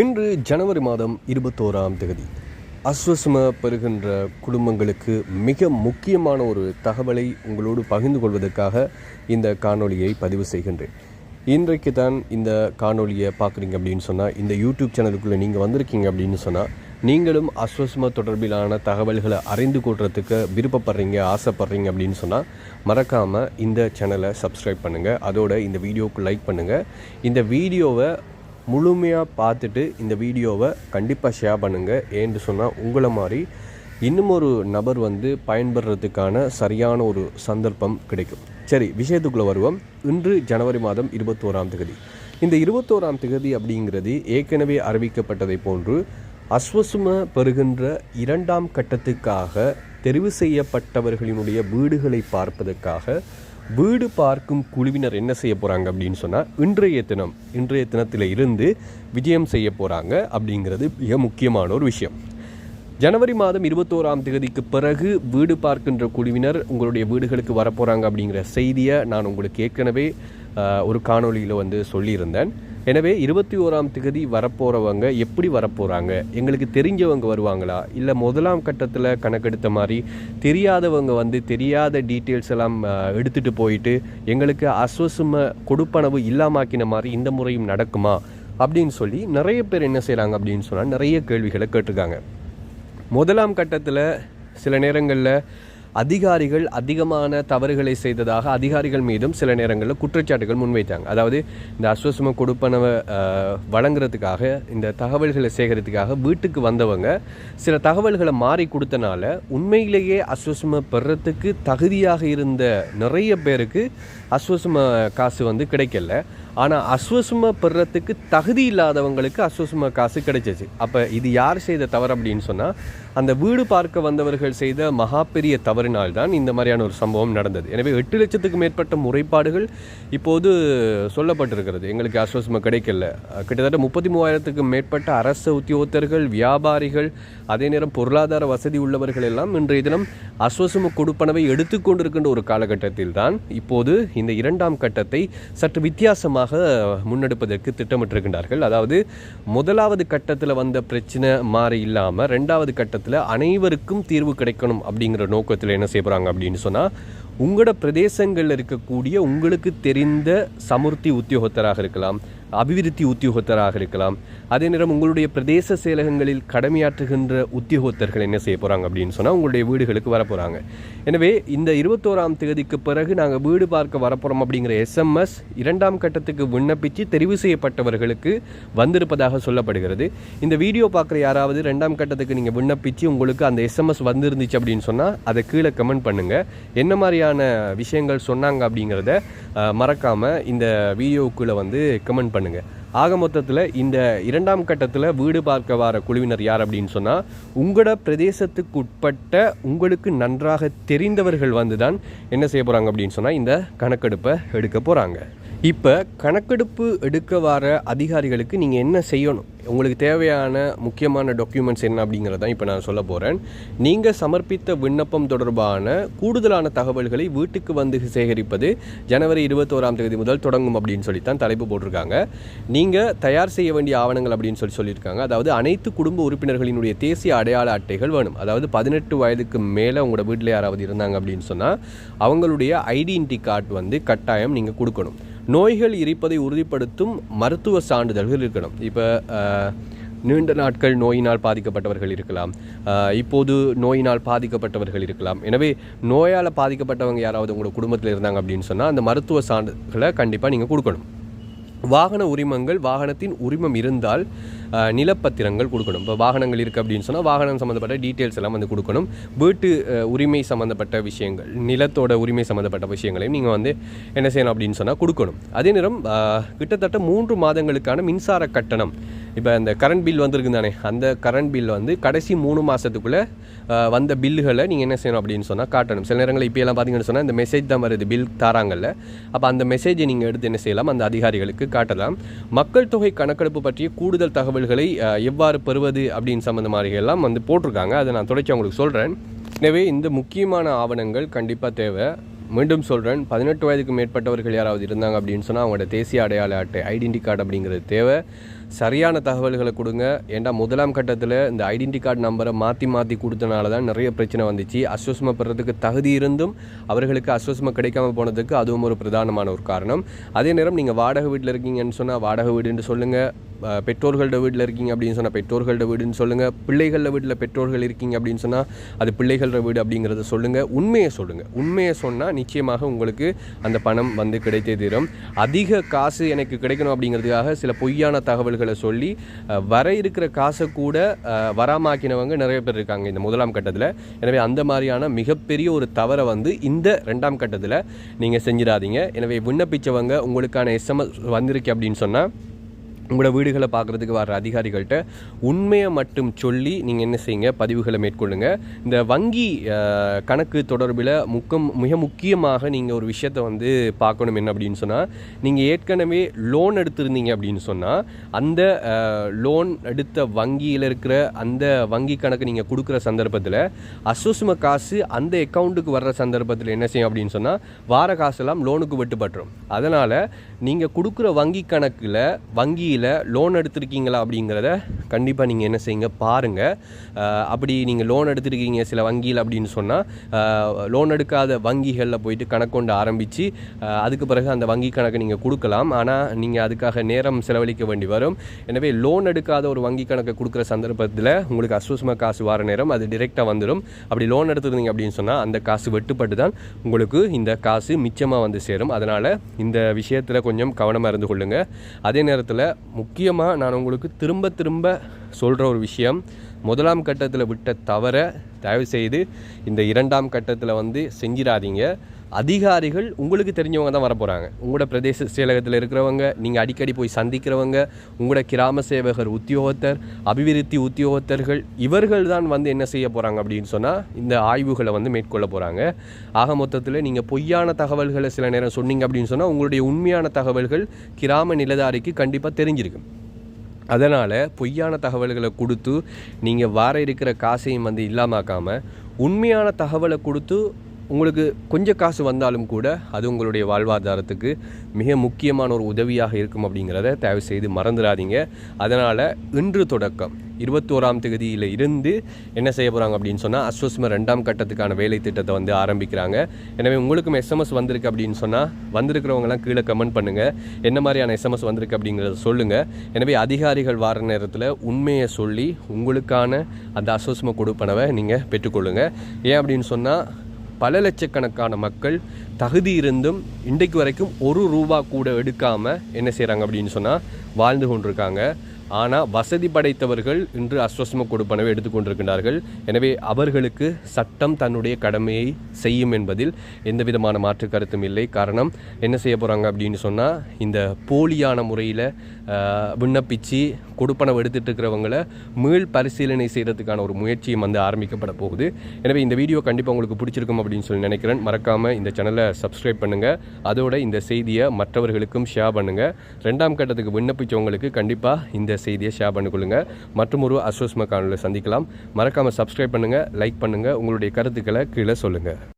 இன்று ஜனவரி மாதம் இருபத்தோராம் தேதி. அஸ்வசம பெறுகின்ற குடும்பங்களுக்கு மிக முக்கியமான ஒரு தகவலை உங்களோடு பகிர்ந்து கொள்வதற்காக இந்த காணொலியை பதிவு செய்கின்றேன். இன்றைக்கு தான் இந்த காணொலியை பார்க்குறீங்க அப்படின்னு சொன்னால் இந்த யூடியூப் சேனலுக்குள்ளே நீங்கள் வந்திருக்கீங்க அப்படின்னு சொன்னால் நீங்களும் அஸ்வசம தொடர்பிலான தகவல்களை அறிந்து கொள்றதுக்கு விருப்பப்படுறீங்க ஆசைப்படுறீங்க அப்படின்னு சொன்னால் மறக்காமல் இந்த சேனலை சப்ஸ்கிரைப் பண்ணுங்கள் அதோட இந்த வீடியோவுக்கு லைக் பண்ணுங்கள் இந்த வீடியோவை முழுமையாக பார்த்துட்டு இந்த வீடியோவை கண்டிப்பாக ஷேர் பண்ணுங்கள் ஏன்னு சொன்னால் உங்களை மாதிரி இன்னும் ஒரு நபர் வந்து பயன்படுறதுக்கான சரியான ஒரு சந்தர்ப்பம் கிடைக்கும். சரி விஷயத்துக்குள்ளே வருவோம். இன்று ஜனவரி மாதம் இருபத்தோராம் தேதி. இந்த இருபத்தோராம் தேதி அப்படிங்கிறது ஏற்கனவே அறிவிக்கப்பட்டதை போன்று அஸ்வசும பெறுகின்ற இரண்டாம் கட்டத்துக்காக தெரிவு செய்யப்பட்டவர்களினுடைய வீடுகளை பார்ப்பதற்காக வீடு பார்க்கும் குழுவினர் என்ன செய்ய போகிறாங்க அப்படின்னு சொன்னால் இன்றைய தினம் இன்றைய தினத்தில் இருந்து விஜயம் செய்ய போகிறாங்க அப்படிங்கிறது மிக முக்கியமான ஒரு விஷயம். ஜனவரி மாதம் இருபத்தோராம் தேதிக்கு பிறகு வீடு பார்க்கின்ற குழுவினர் உங்களுடைய வீடுகளுக்கு வரப்போகிறாங்க அப்படிங்கிற செய்தியை நான் உங்களுக்கு ஏற்கனவே ஒரு காணொளியில் வந்து சொல்லியிருந்தேன். எனவே இருபத்தி ஓராம் தேதி வரப்போகிறவங்க எப்படி வரப்போகிறாங்க எங்களுக்கு தெரிஞ்சவங்க வருவாங்களா? இல்லை முதலாம் கட்டத்தில் கணக்கெடுத்த மாதிரி தெரியாதவங்க வந்து தெரியாத டீட்டெயில்ஸ் எல்லாம் எடுத்துகிட்டு போயிட்டு எங்களுக்கு அஸ்வசும கொடுப்பனவு இல்லாமாக்கின மாதிரி இந்த முறையும் நடக்குமா? அப்படின்னு சொல்லி நிறைய பேர் என்ன செய்கிறாங்க அப்படின்னு சொன்னால் நிறைய கேள்விகளை கேட்டிருக்காங்க. முதலாம் கட்டத்தில் சில நேரங்களில் அதிகாரிகள் அதிகமான தவறுகளை செய்ததாக அதிகாரிகள் மீதும் சில நேரங்களில் குற்றச்சாட்டுகள் முன்வைத்தாங்க. அதாவது இந்த அஸ்வசம கொடுப்பனவை வழங்குறதுக்காக இந்த தகவல்களை சேகரித்துக்காக வீட்டுக்கு வந்தவங்க சில தகவல்களை மாறி கொடுத்தனால உண்மையிலேயே அஸ்வசம பெறத்துக்கு தகுதியாக இருந்த நிறைய பேருக்கு அஸ்வசம காசு வந்து கிடைக்கல. ஆனால் அஸ்வசும பெறத்துக்கு தகுதி இல்லாதவங்களுக்கு அஸ்வசும காசு கிடைச்சிச்சு. அப்போ இது யார் செய்த தவறு அப்படின்னு சொன்னால் அந்த வீடு பார்க்க வந்தவர்கள் செய்த மகா பெரிய தவறினால்தான் இந்த மாதிரியான ஒரு சம்பவம் நடந்தது. எனவே எட்டு லட்சத்துக்கு மேற்பட்ட முறைப்பாடுகள் இப்போது சொல்லப்பட்டிருக்கிறது. எங்களுக்கு அஸ்வசும கிடைக்கல. கிட்டத்தட்ட முப்பத்தி மூவாயிரத்துக்கு மேற்பட்ட அரசு உத்தியோகத்தர்கள் வியாபாரிகள் அதே நேரம் பொருளாதார வசதி உள்ளவர்கள் எல்லாம் இன்றைய தினம் அஸ்வசும கொடுப்பனவை எடுத்துக்கொண்டிருக்கின்ற ஒரு காலகட்டத்தில் தான் இப்போது இந்த இரண்டாம் கட்டத்தை சற்று வித்தியாசமாக முன்னெடுப்பதற்கு திட்டமிட்டிருக்கின்றார்கள். அதாவது முதலாவது கட்டத்தில் வந்த பிரச்சனை மாறி இல்லாமல் ரெண்டாவது கட்டத்தில் அனைவருக்கும் தீர்வு கிடைக்கணும் அப்படிங்கிற நோக்கத்தில் என்ன செய்ய போகிறாங்க அப்படின்னு சொன்னால் உங்களோட பிரதேசங்களில் இருக்கக்கூடிய உங்களுக்கு தெரிந்த சமுர்த்தி உத்தியோகத்தராக இருக்கலாம் அபிவிருத்தி உத்தியோகத்தராக இருக்கலாம் அதே நேரம் உங்களுடைய பிரதேச செயலகங்களில் கடமையாற்றுகின்ற உத்தியோகத்தர்கள் என்ன செய்ய போகிறாங்க அப்படின்னு சொன்னால் உங்களுடைய வீடுகளுக்கு வரப்போகிறாங்க எனவே இந்த இருபத்தோராம் தேதிக்கு பிறகு நாங்கள் வீடு பார்க்க வரப்போகிறோம் அப்படிங்கிற எஸ்எம்எஸ் இரண்டாம் கட்டத்துக்கு விண்ணப்பித்து தெரிவு செய்யப்பட்டவர்களுக்கு வந்திருப்பதாக சொல்லப்படுகிறது. இந்த வீடியோ பார்க்குற யாராவது ரெண்டாம் கட்டத்துக்கு நீங்கள் விண்ணப்பித்து உங்களுக்கு அந்த எஸ்எம்எஸ் வந்திருந்துச்சு அப்படின்னு சொன்னால் அதை கீழே கமெண்ட் பண்ணுங்கள் என்ன மாதிரியான விஷயங்கள் சொன்னாங்க அப்படிங்கிறத மறக்காமல் இந்த வீடியோக்குள்ளே வந்து கமெண்ட் பண்ணுங்கள் ஆக மொத்தத்தில் இந்த இரண்டாம் கட்டத்தில் வீடு பார்க்க வர குழுவினர் யார் அப்படின்னு சொன்னால் உங்களோட பிரதேசத்துக்கு உட்பட்ட உங்களுக்கு நன்றாக தெரிந்தவர்கள் வந்து தான் என்ன செய்ய போகிறாங்க அப்படின்னு சொன்னால் இந்த கணக்கெடுப்பை எடுக்க போகிறாங்க இப்போ கணக்கெடுப்பு எடுக்க வர அதிகாரிகளுக்கு நீங்கள் என்ன செய்யணும்? உங்களுக்கு தேவையான முக்கியமான டாக்குமெண்ட்ஸ் என்ன அப்படிங்கிறதான் இப்போ நான் சொல்ல போகிறேன் நீங்கள் சமர்ப்பித்த விண்ணப்பம் தொடர்பான கூடுதலான தகவல்களை வீட்டுக்கு வந்து சேகரிப்பது ஜனவரி இருபத்தோராம் தேதி முதல் தொடங்கும் அப்படின்னு சொல்லித்தான் தலைப்பு போட்டிருக்காங்க. நீங்கள் தயார் செய்ய வேண்டிய ஆவணங்கள் அப்படின்னு சொல்லி சொல்லியிருக்காங்க. அதாவது அனைத்து குடும்ப உறுப்பினர்களினுடைய தேசிய அடையாள அட்டைகள் வேணும். அதாவது பதினெட்டு வயதுக்கு மேலே உங்களோட வீட்டில் யாராவது இருந்தாங்க அப்படின்னு சொன்னால் அவங்களுடைய ஐடென்டி கார்டு வந்து கட்டாயம் நீங்கள் கொடுக்கணும். நோய்கள் இருப்பதை உறுதிப்படுத்தும் மருத்துவ சான்றிதழ்கள் இருக்கணும். இப்போ நீண்ட நாட்கள் நோயினால் பாதிக்கப்பட்டவர்கள் இருக்கலாம். இப்போது நோயினால் பாதிக்கப்பட்டவர்கள் இருக்கலாம். எனவே நோயால் பாதிக்கப்பட்டவங்க யாராவது உங்களோட குடும்பத்தில் இருந்தாங்க அப்படின்னு சொன்னால் அந்த மருத்துவ சான்றுகளை கண்டிப்பாக நீங்கள் கொடுக்கணும். வாகன உரிமங்கள் வாகனத்தின் உரிமம் இருந்தால் நிலப்பத்திரங்கள் கொடுக்கணும். இப்போ வாகனங்கள் இருக்குது அப்படின்னு சொன்னால் வாகனம் சம்மந்தப்பட்ட டீட்டெயில்ஸ் எல்லாம் வந்து கொடுக்கணும். வீட்டு உரிமை சம்மந்தப்பட்ட விஷயங்கள் நிலத்தோட உரிமை சம்மந்தப்பட்ட விஷயங்களையும் நீங்கள் வந்து என்ன செய்யணும் அப்படின்னு சொன்னால் கொடுக்கணும். அதே நேரம் கிட்டத்தட்ட மூன்று மாதங்களுக்கான மின்சார கட்டணம். இப்போ இந்த கரண்ட் பில் வந்திருக்கு தானே அந்த கரண்ட் பில் வந்து கடைசி மூணு மாதத்துக்குள்ளே வந்த பில்லுகளை நீங்கள் என்ன செய்யணும் அப்படின்னு சொன்னால் காட்டணும். சில நேரங்களில் இப்போ எல்லாம் பார்த்தீங்கன்னு சொன்னால் இந்த மெசேஜ் தான் வருது பில் தாராங்கல்ல. அப்போ அந்த மெசேஜை நீங்கள் எடுத்து என்ன செய்யலாம் அந்த அதிகாரிகளுக்கு காட்டலாம். மக்கள் தொகை கணக்கெடுப்பு பற்றிய கூடுதல் தகவல்களை எவ்வாறு பெறுவது அப்படின்னு சம்மந்தமாக எல்லாம் வந்து போட்டிருக்காங்க. அதை நான் தொடர்ச்சி அவங்களுக்கு சொல்கிறேன் எனவே இந்த முக்கியமான ஆவணங்கள் கண்டிப்பாக தேவை. மீண்டும் சொல்கிறேன் பதினெட்டு வயதுக்கு மேற்பட்டவர்கள் யாராவது இருந்தாங்க அப்படின்னு சொன்னால் அவங்களோட தேசிய அடையாள அட்டை ஐடென்டி கார்டு அப்படிங்கிறது தேவை. சரியான தகவல்களை கொடுங்க. ஏன்டா முதலாம் கட்டத்தில் இந்த ஐடென்டி கார்டு நம்பரை மாற்றி மாற்றி கொடுத்தனால தான் நிறைய பிரச்சனை வந்துச்சு. அஸ்வஸ்ம பெறதுக்கு தகுதி இருந்தும் அவர்களுக்கு அஸ்வஸ்ம கிடைக்காம போனதுக்கு அதுவும் ஒரு பிரதானமான ஒரு காரணம். அதே நேரம் நீங்கள் வாடகை வீட்டில் இருக்கீங்கன்னு சொன்னால் வாடகை வீடுன்னு சொல்லுங்கள் பெற்றோர்களோட வீட்டில் இருக்கீங்க அப்படின்னு சொன்னால் பெற்றோர்களோட வீடுன்னு சொல்லுங்கள் பிள்ளைகள வீட்டில் பெற்றோர்கள் இருக்கீங்க அப்படின்னு சொன்னால் அது பிள்ளைகளோட வீடு அப்படிங்கிறத சொல்லுங்கள் உண்மையை சொல்லுங்கள் உண்மையை சொன்னால் நிச்சயமாக உங்களுக்கு அந்த பணம் வந்து கிடைத்தே தீரும். அதிக காசு எனக்கு கிடைக்கணும் அப்படிங்கிறதுக்காக சில பொய்யான தகவல்கள் சொல்லி வர இருக்கிற காசை கூட வராமாக்கினவங்க நிறைய பேர் இருக்காங்க இந்த முதலாம் கட்டத்தில். எனவே அந்த மாதிரியான மிகப்பெரிய ஒரு தவறை வந்து இந்த ரெண்டாம் கட்டத்தில் நீங்கள் செஞ்சிடாதீங்க. எனவே விண்ணப்பிச்சவங்க உங்களுக்கான எஸ்எம்எஸ் வந்திருக்கு அப்படின்னு சொன்னால் உங்களோட வீடுகளை பார்க்குறதுக்கு வர அதிகாரிகள்கிட்ட உண்மையை மட்டும் சொல்லி நீங்கள் என்ன செய்யுங்க? பதிவுகளை மேற்கொள்ளுங்க. இந்த வங்கி கணக்கு தொடர்பில் முக்கம் மிக முக்கியமாக நீங்கள் ஒரு விஷயத்தை வந்து பார்க்கணும் என்ன அப்படின்னு சொன்னால் நீங்கள் ஏற்கனவே லோன் எடுத்திருந்தீங்க அப்படின்னு சொன்னால் அந்த லோன் எடுத்த வங்கியில் இருக்கிற அந்த வங்கி கணக்கு நீங்கள் கொடுக்குற சந்தர்ப்பத்தில் அசோசும காசு அந்த அக்கௌண்ட்டுக்கு வர்ற சந்தர்ப்பத்தில் என்ன செய்யும் அப்படின்னு சொன்னால் வார காசெல்லாம் லோனுக்கு வெட்டுப்பட்டுரும் அதனால் நீங்கள் கொடுக்குற வங்கி கணக்கில் வங்கியில் லோன் எடுத்திருக்கீங்களா அப்படிங்கிறத கண்டிப்பாக நீங்கள் என்ன செய்யுங்க பாருங்கள் அப்படி நீங்கள் லோன் எடுத்துருக்கீங்க சில வங்கியில் அப்படின்னு சொன்னால் லோன் எடுக்காத வங்கிகளில் போயிட்டு கணக்கொண்டு ஆரம்பித்து அதுக்கு பிறகு அந்த வங்கி கணக்கை நீங்கள் கொடுக்கலாம். ஆனால் நீங்கள் அதுக்காக நேரம் செலவழிக்க வேண்டி வரும். எனவே லோன் எடுக்காத ஒரு வங்கி கணக்கை கொடுக்குற சந்தர்ப்பத்தில் உங்களுக்கு அசுவசமாக காசு வர நேரம் அது டிரெக்டாக வந்துடும் அப்படி லோன் எடுத்துருந்தீங்க அப்படின்னு சொன்னால் அந்த காசு வெட்டுப்பட்டு தான் உங்களுக்கு இந்த காசு மிச்சமாக வந்து சேரும். அதனால் இந்த விஷயத்தில் கொஞ்சம் கவனமாக இருந்து கொள்ளுங்கள் அதே நேரத்தில் முக்கியமாக நான் உங்களுக்கு திரும்ப திரும்ப சொல்கிற ஒரு விஷயம். முதலாம் கட்டத்தில் விட்ட தவற தயவு செய்து இந்த இரண்டாம் கட்டத்தில் வந்து செஞ்சிடாதீங்க. அதிகாரிகள் உங்களுக்கு தெரிஞ்சவங்க தான் வரப்போகிறாங்க உங்களோட பிரதேச செயலகத்தில் இருக்கிறவங்க நீங்கள் அடிக்கடி போய் சந்திக்கிறவங்க உங்களோட கிராம சேவகர் உத்தியோகத்தர் அபிவிருத்தி உத்தியோகத்தர்கள் இவர்கள் தான் வந்து என்ன செய்ய போகிறாங்க அப்படின்னு சொன்னால் இந்த ஆய்வுகளை வந்து மேற்கொள்ள போகிறாங்க ஆக மொத்தத்தில் நீங்கள் பொய்யான தகவல்களை சில நேரம் சொன்னீங்க அப்படின்னு சொன்னால் உங்களுடைய உண்மையான தகவல்கள் கிராம நிலதாரிக்கு கண்டிப்பாக தெரிஞ்சிருக்கும். அதனால் பொய்யான தகவல்களை கொடுத்து நீங்கள் வார இருக்கிற காசையும் வந்து இல்லாமக்காமல் உண்மையான தகவலை கொடுத்து உங்களுக்கு கொஞ்சம் காசு வந்தாலும் கூட அது உங்களுடைய வாழ்வாதாரத்துக்கு மிக முக்கியமான ஒரு உதவியாக இருக்கும் அப்படிங்கிறத தயவு செய்து மறந்துடாதீங்க. அதனால் இன்று தொடக்கம். இருபத்தோராம் தேதியில் இருந்து என்ன செய்ய போகிறாங்க அப்படின்னு சொன்னால் அஸ்வஸ்ம ரெண்டாம் கட்டத்துக்கான வேலை திட்டத்தை வந்து ஆரம்பிக்கிறாங்க. எனவே உங்களுக்கும் எஸ்எம்எஸ் வந்திருக்கு அப்படின்னு சொன்னால் வந்திருக்கிறவங்கலாம் கீழே கமெண்ட் பண்ணுங்கள் என்ன மாதிரியான எஸ்எம்எஸ் வந்திருக்கு அப்படிங்கிறத சொல்லுங்கள் எனவே அதிகாரிகள் வார நேரத்தில் உண்மையை சொல்லி உங்களுக்கான அந்த அஸ்வஸ்ம கொடுப்பனவை நீங்கள் பெற்றுக்கொள்ளுங்கள் ஏன் அப்படின்னு சொன்னால் பல லட்சக்கணக்கான மக்கள் தகுதி இருந்தும் இன்றைக்கு வரைக்கும் ஒரு ரூபா கூட எடுக்காமல் என்ன செய்கிறாங்க அப்படின்னு சொன்னால் வாழ்ந்து கொண்டிருக்காங்க. ஆனால் வசதி படைத்தவர்கள் இன்று அஸ்வசம கொடுப்பனவை எடுத்துக்கொண்டிருக்கின்றார்கள் எனவே அவர்களுக்கு சட்டம் தன்னுடைய கடமையை செய்யும் என்பதில் எந்த விதமான மாற்று கருத்தும் இல்லை. காரணம் என்ன செய்ய போகிறாங்க அப்படின்னு சொன்னால் இந்த போலியான முறையில் விண்ணப்பிச்சு கொடுப்பனவு எடுத்துகிட்டு இருக்கிறவங்களை மீள் பரிசீலனை செய்கிறதுக்கான ஒரு முயற்சியும் வந்து ஆரம்பிக்கப்பட போகுது. எனவே இந்த வீடியோ கண்டிப்பாக உங்களுக்கு பிடிச்சிருக்கும் அப்படின்னு சொல்லி நினைக்கிறேன். மறக்காமல் இந்த சேனலை சப்ஸ்கிரைப் பண்ணுங்கள் அதோட இந்த செய்தியை மற்றவர்களுக்கும் ஷேர் பண்ணுங்கள் ரெண்டாம் கட்டத்துக்கு விண்ணப்பிச்சவங்களுக்கு கண்டிப்பாக இந்த செய்தியை ஷேர் பண்ணிக்கொள்ளுங்க. மற்றும் ஒரு அஸ்வஸ்ம காணொலியில் சந்திக்கலாம். மறக்காமல் சப்ஸ்கிரைப் பண்ணுங்கள் லைக் பண்ணுங்கள் உங்களுடைய கருத்துக்களை கீழே சொல்லுங்கள்